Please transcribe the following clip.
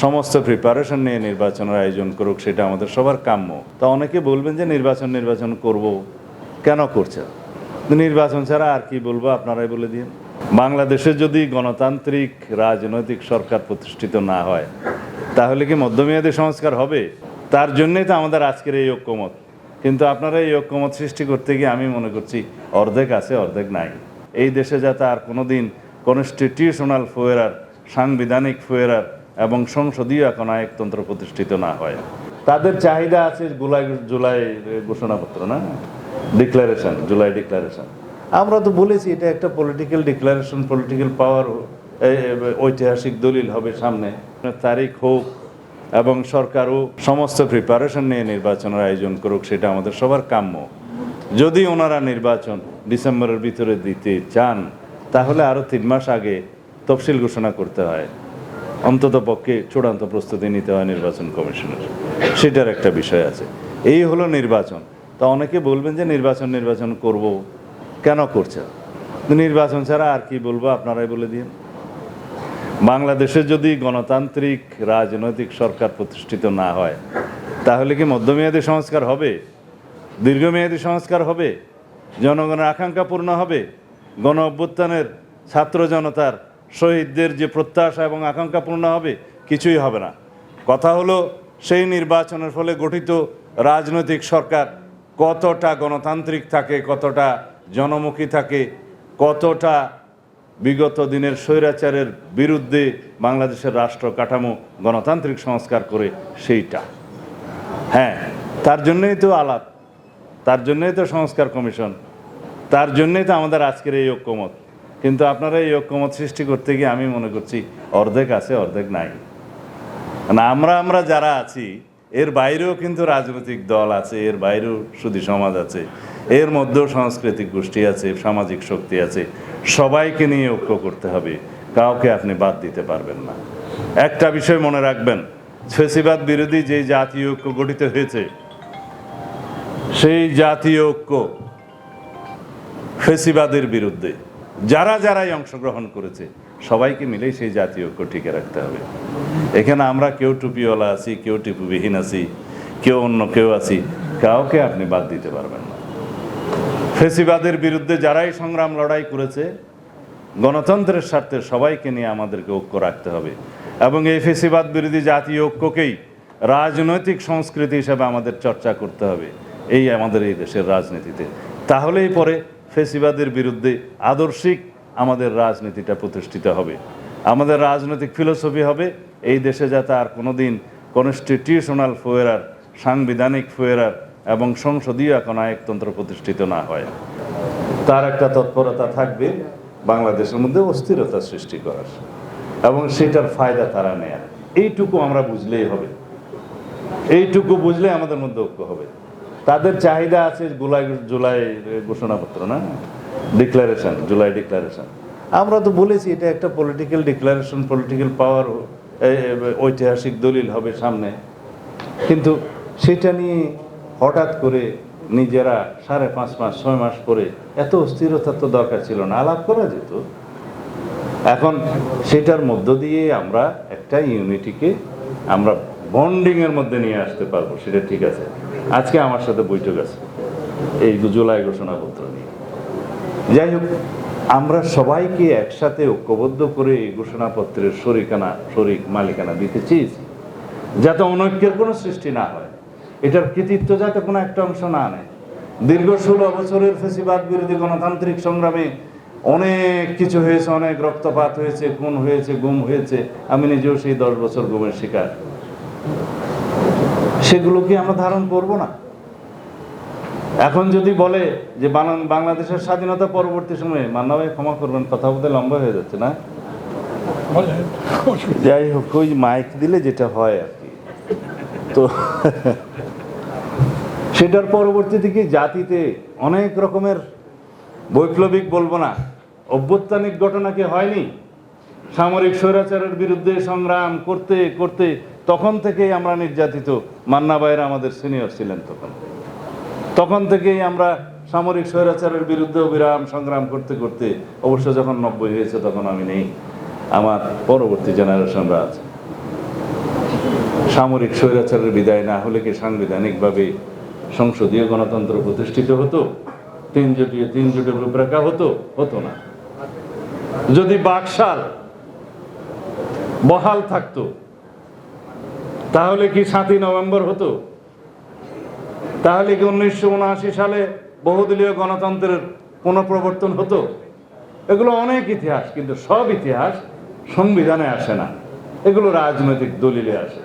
সমস্ত প্রিপারেশন নিয়ে নির্বাচনের আয়োজন করুক, সেটা আমাদের সবার কাম্য। তা অনেকে বলবেন যে নির্বাচন নির্বাচন করব। কেন করছে? নির্বাচন ছাড়া আর কি বলব, আপনারাই বলে দিন। বাংলাদেশে যদি গণতান্ত্রিক, রাজনৈতিক সরকার প্রতিষ্ঠিত না হয়, তাহলে কি মধ্যমেয়াদী সংস্কার হবে? তার জন্যই তো আমাদের আজকের এই ঐক্যমত। কিন্তু আপনারা এই ঐক্যমত সৃষ্টি করতে গিয়ে আমি মনে করছি, অর্ধেক আছে, অর্ধেক নাই। এই দেশে যাতে আর কোনোদিন কনস্টিটিউশনাল ফোয়েরার সাংবিধানিক ফোয়েরার এবং সংসদীয় এখন আয়কতন্ত্র প্রতিষ্ঠিত না হয়। তাদের চাহিদা আছে জুলাই জুলাই ঘোষণাপত্র, না? ডিক্লারেশন জুলাই ডিক্লারেশন আমরা তো বলেছি, এটা একটা পলিটিক্যাল ডিক্লারেশন পলিটিক্যাল পাওয়ার ঐতিহাসিক দলিল হবে সামনে। তারিখ হোক এবং সরকারও সমস্ত প্রিপারেশন নিয়ে নির্বাচনের আয়োজন করুক, সেটা আমাদের সবার কাম্য। যদি ওনারা নির্বাচন ডিসেম্বরের ভিতরে দিতে চান, তাহলে আরও তিন মাস আগে তফসিল ঘোষণা করতে হয়। অন্তত পক্ষে চূড়ান্ত প্রস্তুতি নিতে হয় নির্বাচন কমিশনের। সেটার একটা বিষয় আছে। এই হলো নির্বাচন। তা অনেকে বলবেন যে নির্বাচন নির্বাচন করব। কেন করছে? নির্বাচন ছাড়া আর কি বলব? আপনারাই বলে দিন। বাংলাদেশে যদি গণতান্ত্রিক, রাজনৈতিক সরকার প্রতিষ্ঠিত না হয়, তাহলে কি মধ্যমেয়াদী সংস্কার হবে? দীর্ঘমেয়াদী সংস্কার হবে? জনগণের আকাঙ্ক্ষা পূর্ণ হবে? গণ অভ্যুত্থানের ছাত্র জনতার শহীদদের যে প্রত্যাশা এবং আকাঙ্ক্ষা পূর্ণ হবে, কিছুই হবে না। কথা হলো, সেই নির্বাচনের ফলে গঠিত রাজনৈতিক সরকার কতটা গণতান্ত্রিক থাকে, কতটা জনমুখী থাকে, কতটা বিগত দিনের স্বৈরাচারের বিরুদ্ধে বাংলাদেশের রাষ্ট্র কাঠামো গণতান্ত্রিক সংস্কার করে সেইটা। হ্যাঁ তার জন্যই তো আলাপ, তার জন্যই তো সংস্কার কমিশন, তার জন্যই তো আমাদের আজকের এই ঐক্যমত। কিন্তু আপনারা এই ঐক্যমত সৃষ্টি করতে গিয়ে আমি মনে করছি অর্ধেক আছে, অর্ধেক নাই। না আমরা আমরা যারা আছি, এর বাইরেও কিন্তু রাজনৈতিক দল আছে, এর বাইরেও শুধু সমাজ আছে, এর মধ্যেও সাংস্কৃতিক গোষ্ঠী আছে, সামাজিক শক্তি আছে, সবাইকে নিয়ে ঐক্য করতে হবে, কাউকে আপনি বাদ দিতে পারবেন না। একটা বিষয় মনে রাখবেন, ফেসিবাদ বিরোধী যে জাতীয় ঐক্য গঠিত হয়েছে, সেই জাতীয় ঐক্য ফেসিবাদের বিরুদ্ধে যারা যারাই অংশগ্রহণ করেছে, সবাইকে মিলেই সেই জাতীয় ঐক্য টিকে রাখতে হবে। এখানে আমরা কেউ টুপিওয়ালা আছি, কেউ টুপিবিহীন আছি, কেউ অন্য কেউ আছি, কাউকে আপনি বাদ দিতে পারবেন না। ফেসিবাদের বিরুদ্ধে যারাই সংগ্রাম লড়াই করেছে, গণতন্ত্রের স্বার্থে সবাইকে নিয়ে আমাদেরকে ঐক্য রাখতে হবে এবং এই ফেসিবাদ বিরোধী জাতীয় ঐক্যকেই রাজনৈতিক সংস্কৃতি হিসেবে আমাদের চর্চা করতে হবে। এই আমাদের এই দেশের রাজনীতিতে। তাহলেই পরে ফেসিবাদের বিরুদ্ধে আদর্শিক আমাদের রাজনীতিটা প্রতিষ্ঠিত হবে। আমাদের রাজনৈতিক ফিলোসফি হবে, এই দেশে যাতে আর কোনোদিন কনস্টিটিউশনাল ফোয়েরার সাংবিধানিক ফোয়েরার এবং সংসদীয় এখন আয়কতন্ত্র প্রতিষ্ঠিত না হয়। তার একটা তৎপরতা থাকবে বাংলাদেশের মধ্যে অস্থিরতা সৃষ্টি করার। এবং সেটার ফায়দা তারা নেয়ার। এইটুকু আমরা বুঝলেই হবে। এইটুকু বুঝলে আমাদের মধ্যে ঐক্য হবে। তাদের চাহিদা আছে জুলাই জুলাই ঘোষণাপত্র, না? ডিক্লারেশন জুলাই ডিক্লারেশন আমরা তো বলেছি, এটা একটা পলিটিক্যাল ডিক্লারেশন পলিটিক্যাল পাওয়ার ঐতিহাসিক দলিল হবে সামনে। কিন্তু সেটা নিয়ে হঠাৎ করে নিজেরা সাড়ে পাঁচ মাস, ছয় মাস পরে এত অস্থিরতার তো দরকার ছিল না, আলাপ করা যেত। এখন সেটার মধ্য দিয়ে আমরা একটা ইউনিটিকে আমরা বন্ডিংয়ের মধ্যে নিয়ে আসতে পারব, সেটা ঠিক আছে। আজকে আমার সাথে বৈঠক আছে, এই জুলাই ঘোষণাপত্র নিয়ে। যাই হোক, আমরা সবাইকে একসাথে ঐক্যবদ্ধ করে এই ঘোষণাপত্রের শরিকানা শরিক মালিকানা দিতে চেয়েছি, যাতে অনৈক্যের কোনো সৃষ্টি না হয়। এটার কৃতিত্ব যাতে কোনো একটা অংশ না নেয়। দীর্ঘ ষোলো বছরের ফেসিবাদ বিরোধী গণতান্ত্রিক সংগ্রামে অনেক কিছু হয়েছে, অনেক রক্তপাত হয়েছে, খুন হয়েছে, গুম হয়েছে। আমি নিজেও সেই দশ বছর গুমের শিকার। সেগুলো কি আমরা ধারণ করব না। এখন যদি বলে যে বাংলা- বাংলাদেশের স্বাধীনতা পরবর্তী সময়ে মান্না ভাই ক্ষমা করবেন, কথা বলতে লম্বা হয়ে যাচ্ছে না? যাই হোক, ওই মাইক দিলে যেটা হয় আর কি। তো সেটার পরবর্তী থেকে জাতিতে অনেক রকমের বৈপ্লবিক বলব না, অভ্যুত্থানিক ঘটনা কি হয়নি? সামরিক স্বৈরাচারের বিরুদ্ধে সংগ্রাম করতে করতে তখন থেকেই আমরা নির্যাতিত। মান্না ভাইয়েরা আমাদের সিনিয়র ছিলেন তখন। তখন থেকেই আমরা সামরিক স্বৈরাচারের বিরুদ্ধে অবিরাম সংগ্রাম করতে করতে, অবশ্য যখন নব্বই হয়েছে তখন আমি নেই, আমার পরবর্তী জেনারেশনরা আছে। সামরিক স্বৈরাচারের বিদায় না হলে কি সাংবিধানিকভাবে সংসদীয় গণতন্ত্র প্রতিষ্ঠিত হতো? তিন জোটীয় তিন জোটের রূপরেখা হতো? হতো না। যদি বাকশাল বহাল থাকতো তাহলে কি সাতই নভেম্বর হতো? তাহলে কি উনিশশো উনআশি সালে বহুদলীয় গণতন্ত্রের পুনঃপ্রবর্তন হতো? এগুলো অনেক ইতিহাস, কিন্তু সব ইতিহাস সংবিধানে আসে না। এগুলো রাজনৈতিক দলিলে আসে।